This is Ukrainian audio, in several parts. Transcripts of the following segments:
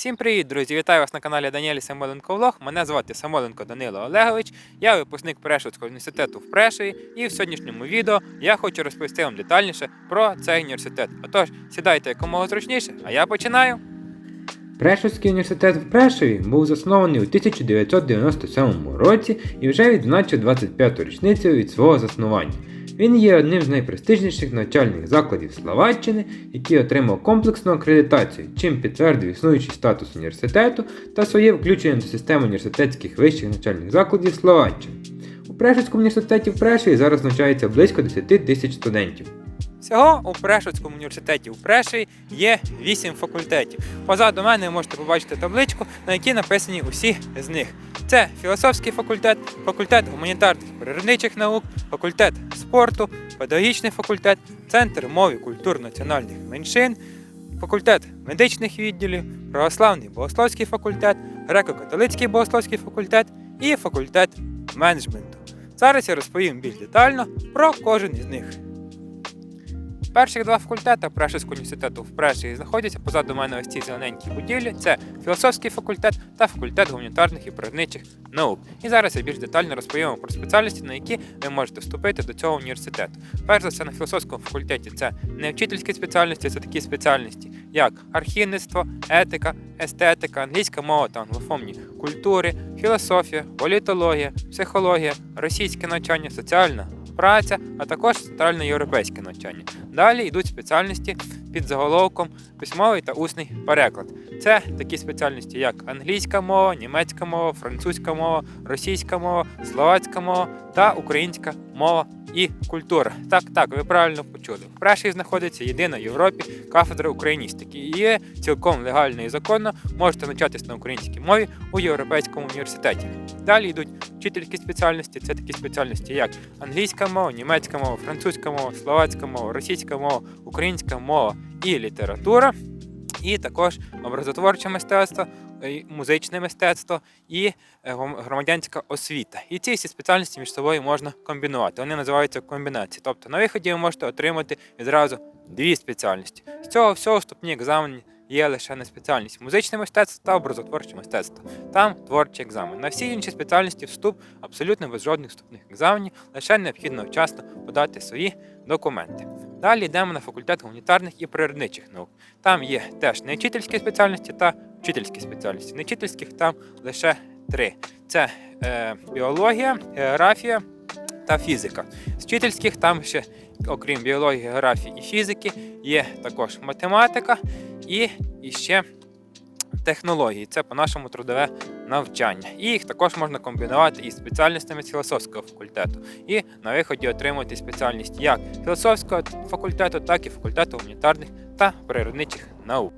Всім привіт, друзі! Вітаю вас на каналі Даніелі Самоленко Влог. Мене звати Самоленко Данило Олегович. Я випускник Прешівського університету в Прешові. І в сьогоднішньому відео я хочу розповісти вам детальніше про цей університет. Отож, сідайте якомога зручніше, а я починаю. Прешівський університет в Прешові був заснований у 1997 році і вже відзначив 25-ту річницю від свого заснування. Він є одним з найпрестижніших навчальних закладів Словаччини, який отримав комплексну акредитацію, чим підтвердив існуючий статус університету та своє включення до системи університетських вищих навчальних закладів Словаччини. У Прешівському університеті в Преші зараз навчається близько 10 тисяч студентів. Всього у Прешівському університеті у Прешові є 8 факультетів. Позаду мене ви можете побачити табличку, на якій написані усі з них. Це філософський факультет, факультет гуманітарних і природничих наук, факультет спорту, педагогічний факультет, центр мов і культур національних меншин, факультет медичних відділів, православний богословський факультет, греко-католицький богословський факультет і факультет менеджменту. Зараз я розповім більш детально про кожен із них. Перших два факультети Прешівського університету в Преші знаходяться позаду мене ось ці зелененькі будівлі. Це філософський факультет та факультет гуманітарних і природничих наук. І зараз я більш детально розповім про спеціальності, на які ви можете вступити до цього університету. Перш за все, на філософському факультеті це не вчительські спеціальності, це такі спеціальності, як архівництво, етика, естетика, англійська мова та англофонні культури, філософія, політологія, психологія, російське навчання, соціальна праця, а також центральноєвропейське навчання. Далі йдуть спеціальності під заголовком письмовий та усний переклад. Це такі спеціальності, як англійська мова, німецька мова, французька мова, російська мова, словацька мова та українська мова і культура. Так, так, ви правильно почули. В Преші знаходиться єдина в Європі кафедра україністики і є цілком легально і законно можете навчатись на українській мові у Європейському університеті. Далі йдуть вчительські спеціальності, це такі спеціальності, як англійська мова, німецька мова, французька мова, словацька мова, російська мова, українська мова і література, і також образотворче мистецтво, музичне мистецтво і е, громадянська освіта. І ці всі спеціальності між собою можна комбінувати. Вони називаються комбінації. Тобто на виході ви можете отримати відразу дві спеціальності. З цього всього вступні екзамени є лише на спеціальність музичне мистецтво та образотворче мистецтво. Там творчий екзамен. На всі інші спеціальності вступ абсолютно без жодних вступних екзаменів, лише необхідно вчасно подати свої документи. Далі йдемо на факультет гуманітарних і природничих наук. Там є теж невчительські спеціальності та вчительські спеціальності. Невчительських там лише три: це е, біологія, географія та фізика. З вчительських там ще, окрім біології, географії і фізики, є також математика і, і ще технології. Це по-нашому трудове навчання. І їх також можна комбінувати із спеціальностями з філософського факультету. І на виході отримувати спеціальність як філософського факультету, так і факультету гуманітарних та природничих наук.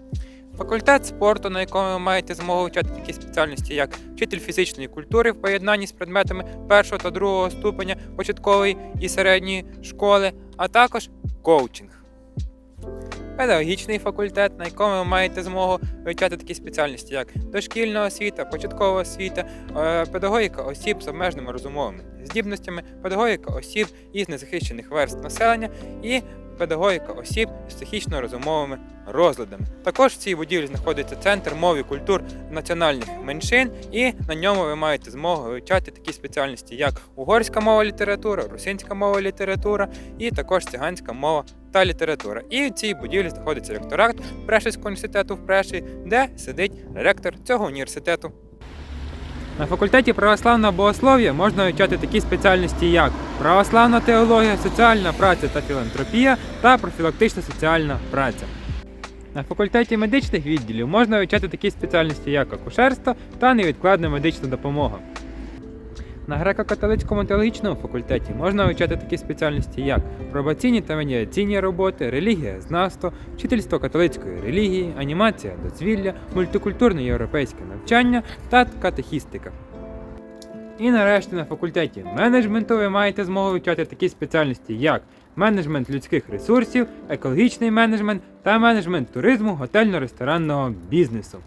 Факультет спорту, на якому ви маєте змогу вчати такі спеціальності, як вчитель фізичної культури в поєднанні з предметами першого та другого ступеня початкової і середньої школи, а також коучинг. Педагогічний факультет, на якому ви маєте змогу вивчати такі спеціальності, як дошкільна освіта, початкова освіта, е, педагогіка осіб з обмеженими розумовими здібностями, педагогіка осіб із незахищених верств населення і педагогіка осіб з психічно-розумовими розладами. Також в цій будівлі знаходиться центр мов і культур національних меншин, і на ньому ви маєте змогу вивчати такі спеціальності, як угорська мова література, русинська мова література, і також циганська мова та література. І в цій будівлі знаходиться ректорат Прешівського університету в Преші, де сидить ректор цього університету. На факультеті православного богослов'я можна вивчати такі спеціальності, як православна теологія, соціальна праця та філантропія та профілактична соціальна праця. На факультеті медичних відділів можна вивчати такі спеціальності, як акушерство та невідкладна медична допомога. На греко-католицькому теологічному факультеті можна вивчати такі спеціальності, як пробаційні та медіаційні роботи, релігія, знавство, вчительство католицької релігії, анімація, дозвілля, мультикультурне європейське навчання та катехістика. І нарешті на факультеті менеджменту ви маєте змогу вивчати такі спеціальності, як менеджмент людських ресурсів, екологічний менеджмент та менеджмент туризму, готельно-ресторанного бізнесу.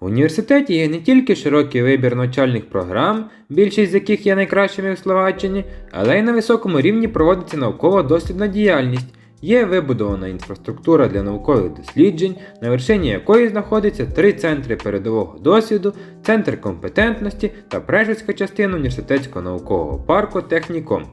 В університеті є не тільки широкий вибір навчальних програм, більшість з яких є найкращими в Словаччині, але й на високому рівні проводиться наукова дослідна діяльність. Є вибудована інфраструктура для наукових досліджень, на вершині якої знаходяться три центри передового досвіду, центр компетентності та Прешетська частина університетського наукового парку Техніком.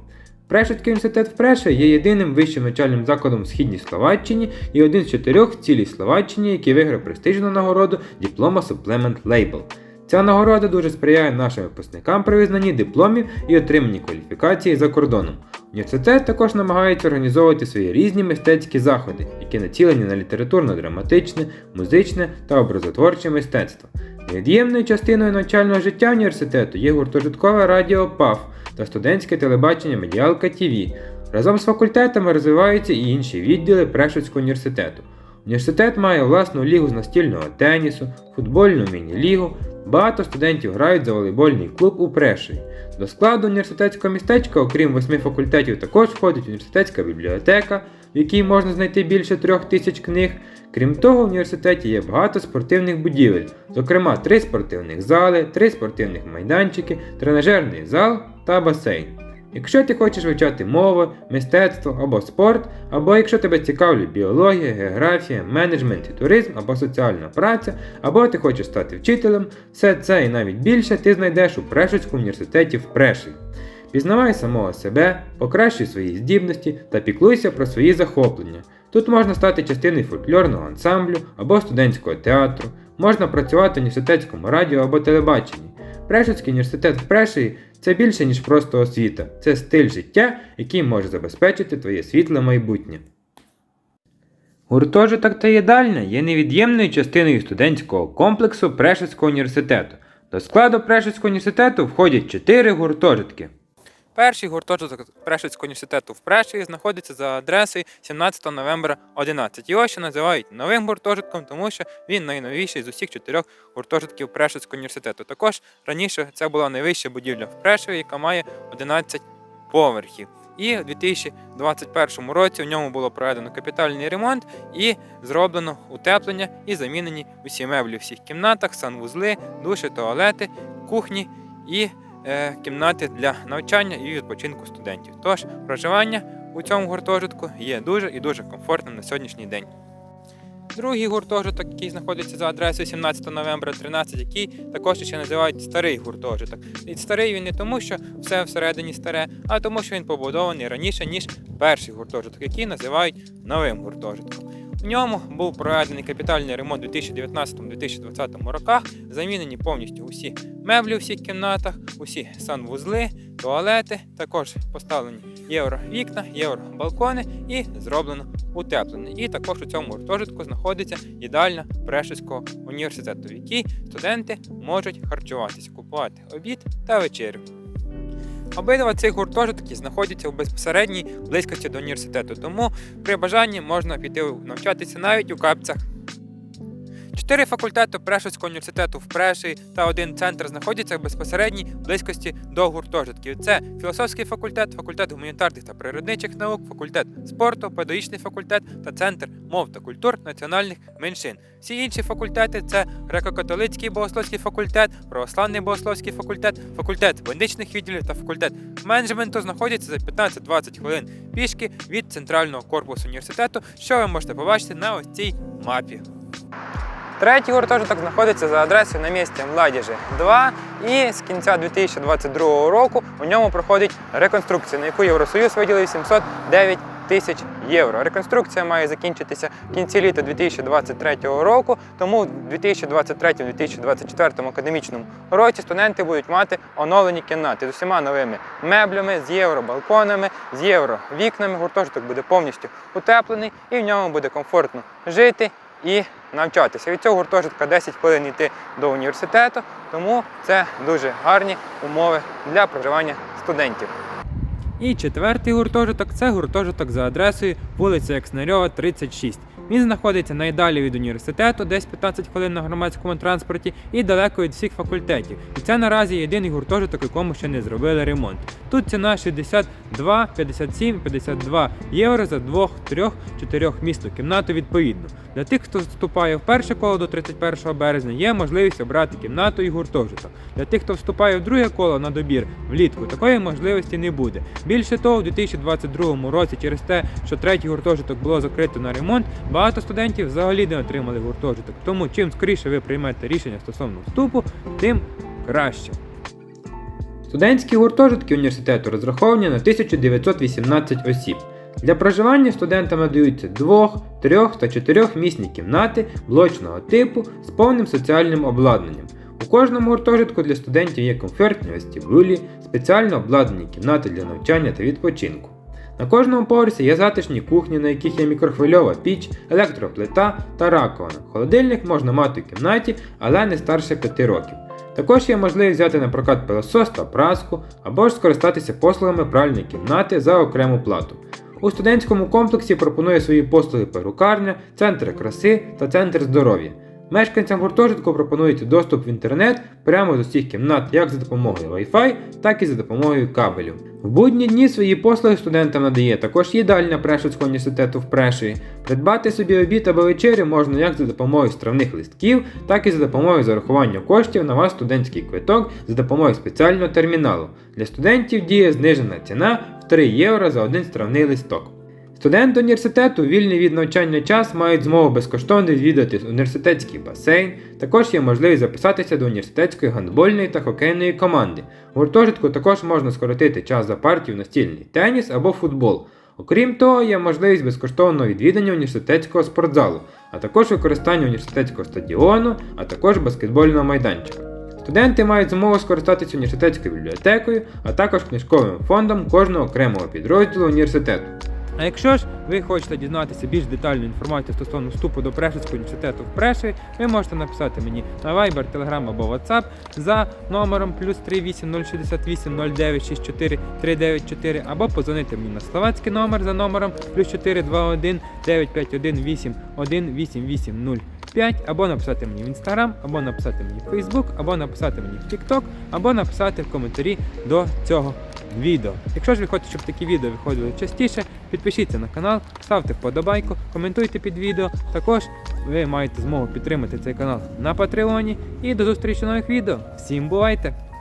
Прешетський університет вперше є єдиним вищим навчальним закладом в східній Словаччині і один з чотирьох в цілій Словаччині, який виграв престижну нагороду Diploma Supplement Label. Ця нагорода дуже сприяє нашим випускникам при визнанні дипломів і отриманні кваліфікації за кордоном. Університет також намагається організовувати свої різні мистецькі заходи, які націлені на літературно-драматичне, музичне та образотворче мистецтво. Невід'ємною частиною навчального життя університету є гуртожиткове радіо ПАФ та студентське телебачення Медіалка ТВ. Разом з факультетами розвиваються і інші відділи Прешутського університету. Університет має власну лігу з настільного тенісу, футбольну міні-лігу. Багато студентів грають за волейбольний клуб у Прешові. До складу університетського містечка, окрім восьми факультетів, також входить університетська бібліотека, в якій можна знайти більше трьох тисяч книг. Крім того, в університеті є багато спортивних будівель, зокрема три спортивних зали, три спортивних майданчики, тренажерний зал та басейн. Якщо ти хочеш вивчати мови, мистецтво або спорт, або якщо тебе цікавлять біологія, географія, менеджмент і туризм або соціальна праця, або ти хочеш стати вчителем, все це і навіть більше ти знайдеш у Прешицькому університеті в Прешеві. Пізнавай самого себе, покращуй свої здібності та піклуйся про свої захоплення. Тут можна стати частиною фольклорного ансамблю або студентського театру, можна працювати в університетському радіо або телебаченні. Прешицький університет в Преші це більше, ніж просто освіта, це стиль життя, який може забезпечити твоє світле майбутнє. Гуртожиток та їдальня є невід'ємною частиною студентського комплексу Прешицького університету. До складу Прешицького університету входять 4 гуртожитки. Перший гуртожиток Прешицького університету в Прешеві знаходиться за адресою 17 новембра 11. Його ще називають новим гуртожитком, тому що він найновіший з усіх чотирьох гуртожитків Прешицького університету. Також раніше це була найвища будівля в Прешеві, яка має 11 поверхів. І у 2021 році в ньому було проведено капітальний ремонт і зроблено утеплення і замінені усі меблі в всіх кімнатах, санвузли, душі, туалети, кухні і кімнати для навчання і відпочинку студентів. Тож проживання у цьому гуртожитку є дуже і дуже комфортним на сьогоднішній день. Другий гуртожиток, який знаходиться за адресою 17 новембра 13, який також ще називають старий гуртожиток. І старий він не тому, що все всередині старе, а тому, що він побудований раніше, ніж перший гуртожиток, який називають новим гуртожитком. В ньому був проведений капітальний ремонт у 2019-2020 роках, замінені повністю усі меблі у всіх кімнатах, усі санвузли, туалети, також поставлені євровікна, євробалкони і зроблено утеплення. І також у цьому гуртожитку знаходиться їдальня Прешівського університету, в якій студенти можуть харчуватися, купувати обід та вечерю. Обидва цих гуртожитки знаходяться у безпосередній близькості до університету, тому при бажанні можна піти навчатися навіть у капцях. Чотири факультети Прешівського університету в Преші та один центр знаходяться в безпосередній близькості до гуртожитків. Це філософський факультет, факультет гуманітарних та природничих наук, факультет спорту, педагогічний факультет та центр мов та культур національних меншин. Всі інші факультети це греко-католицький богословський факультет, православний богословський факультет, факультет медичних відділів та факультет менеджменту знаходяться за 15-20 хвилин пішки від центрального корпусу університету, що ви можете побачити на ось цій мапі. Третій гуртожиток знаходиться за адресою на місці Младіжі 2 і з кінця 2022 року у ньому проходить реконструкція, на яку Євросоюз виділив 709 тисяч євро. Реконструкція має закінчитися в кінці літа 2023 року, тому в 2023-2024 академічному році студенти будуть мати оновлені кімнати з усіма новими меблями, з євробалконами, з євровікнами. Гуртожиток буде повністю утеплений і в ньому буде комфортно жити і навчатися. Від цього гуртожитка 10 хвилин йти до університету, тому це дуже гарні умови для проживання студентів. І четвертий гуртожиток це гуртожиток за адресою вулиця Екснарьова, 36. Він знаходиться найдалі від університету, десь 15 хвилин на громадському транспорті, і далеко від всіх факультетів. І це наразі єдиний гуртожиток, якому ще не зробили ремонт. Тут ціна 62, 57, 52 євро за двох, трьох, чотирьох місць у кімнату відповідно. Для тих, хто вступає в перше коло до 31 березня, є можливість обрати кімнату і гуртожиток. Для тих, хто вступає в друге коло на добір влітку, такої можливості не буде. Більше того, у 2022 році, через те, що третій гуртожиток було закрито на ремонт, багато студентів взагалі не отримали гуртожиток. Тому чим скоріше ви приймете рішення стосовно вступу, тим краще. Студентські гуртожитки університету розраховані на 1918 осіб. Для проживання студентам надаються двох, трьох та чотирьохмісні кімнати блочного типу з повним соціальним обладнанням. У кожному гуртожитку для студентів є комфортні вестибюлі, спеціально обладнані кімнати для навчання та відпочинку. На кожному поверсі є затишні кухні, на яких є мікрохвильова піч, електроплита та раковина. Холодильник можна мати в кімнаті, але не старше 5 років. Також є можливість взяти на прокат пилосос та праску, або ж скористатися послугами пральної кімнати за окрему плату. У студентському комплексі пропонує свої послуги перукарня, центр краси та центр здоров'я. Мешканцям гуртожитку пропонується доступ в інтернет прямо з усіх кімнат як за допомогою Wi-Fi, так і за допомогою кабелів. В будні дні свої послуги студентам надає також їдальня Прешівського університету в Прешеві. Придбати собі обід або вечерю можна як за допомогою стравних листків, так і за допомогою зарахування коштів на ваш студентський квиток за допомогою спеціального терміналу. Для студентів діє знижена ціна в 3 євро за один стравний листок. Студенти університету вільний від навчання час мають змогу безкоштовно відвідати університетський басейн. Також є можливість записатися до університетської гандбольної та хокейної команди. У гуртожитку також можна скоротити час за партію настільний теніс або футбол. Окрім того, є можливість безкоштовного відвідання університетського спортзалу, а також використання університетського стадіону, а також баскетбольного майданчика. Студенти мають змогу скористатися університетською бібліотекою, а також книжковим фондом кожного окремого підрозділу університету. А якщо ж ви хочете дізнатися більш детальну інформацію стосовно вступу до Прешівського університету в Прешеві, ви можете написати мені на Viber, Telegram або WhatsApp за номером плюс 38068 0964 394 або позвонити мені на словацький номер за номером плюс 421 951 81885 або написати мені в Instagram, або написати мені в Facebook, або написати мені в TikTok, або написати в коментарі до цього відео. Якщо ж ви хочете, щоб такі відео виходили частіше, підпишіться на канал, ставте вподобайку, коментуйте під відео. Також ви маєте змогу підтримати цей канал на Патреоні. І до зустрічі в нових відео. Всім бувайте!